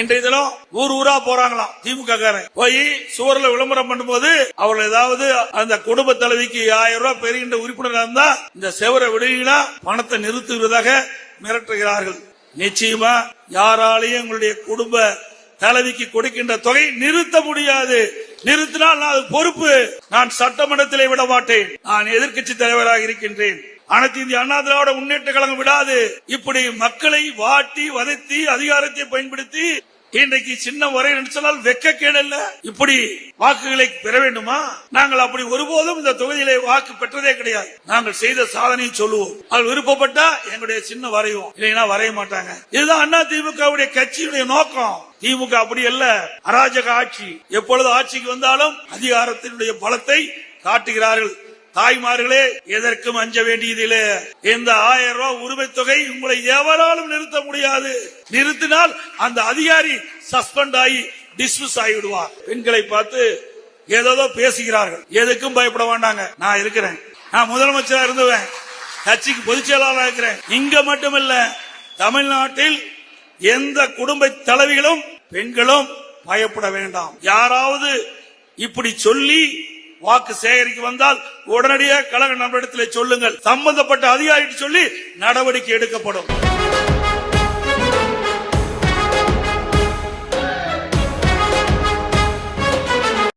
இன்றைய தினம் ஊர் ஊரா போறாங்களாம். திமுக காரன் போய் சுவர்ல விளம்பரம் பண்ணும்போது அவர்கள் ஏதாவது அந்த குடும்ப தலைவிக்கு ஆயிரம் ரூபாய் பெறுகின்ற உறுப்பினராக இருந்தா இந்த செவரை விடுவீங்களா? பணத்தை நிறுத்துகிறதாக மிரட்டுகிறார்கள். நிச்சயமா யாராலையும் உங்களுடைய குடும்ப தலைவிக்கு கொடுக்கின்ற தொகை நிறுத்த முடியாது. நிறுத்தினால் நான் அது பொறுப்பு. நான் சட்டமன்றத்திலே விட மாட்டேன். நான் எதிர்க்கட்சி தலைவராக இருக்கின்றேன். அனைத்து இந்திய அண்ணா திராவிட முன்னேற்ற கழகம் விடாது. இப்படி மக்களை வாட்டி வதைத்தி அதிகாரத்தை பயன்படுத்தி இன்றைக்கு சின்ன வரை சொன்னால் வெக்க கேடல்ல இப்படி வாக்குகளை பெற வேண்டுமா? நாங்கள் அப்படி ஒருபோதும் இந்த தொகுதியிலே வாக்கு பெற்றதே கிடையாது. நாங்கள் செய்த சாதனையை சொல்லுவோம். அது விருப்பப்பட்டா எங்களுடைய சின்ன வரைவோம். இல்லைன்னா வரைய மாட்டாங்க. இதுதான் அண்ணா திமுகவுடைய கட்சியுடைய நோக்கம். திமுக அப்படி அல்ல. அராஜக ஆட்சி. எப்பொழுது ஆட்சிக்கு வந்தாலும் அதிகாரத்தினுடைய பலத்தை காட்டுகிறார்கள். தாய்மார்களே எதற்கும் அஞ்ச வேண்டியதில்லை இந்த ஆயிரம் ரூபாய் உரிமை தொகை உங்களை எவராலும் நிறுத்த முடியாது. நிறுத்தினால் அந்த அதிகாரி சஸ்பெண்ட் ஆகி டிஸ்மிஸ் ஆகிவிடுவார். பெண்களை பார்த்து ஏதோ பேசுகிறார்கள். எதுக்கும் பயப்பட வேண்டாங்க. நான் இருக்கிறேன். நான் முதலமைச்சரா இருந்துவேன். கட்சிக்கு பொதுச் செயலாளராக இருக்கிறேன். இங்க மட்டுமல்ல தமிழ்நாட்டில் எந்த குடும்ப தலைவிகளும் பெண்களும் பயப்பட வேண்டாம். யாராவது இப்படி சொல்லி வாக்கு சேகரிக்க வந்தால் உடனடியாக கழக நண்பரிடத்தில் சொல்லுங்கள். சம்பந்தப்பட்ட அதிகாரிட்டு சொல்லி நடவடிக்கை எடுக்கப்படும்.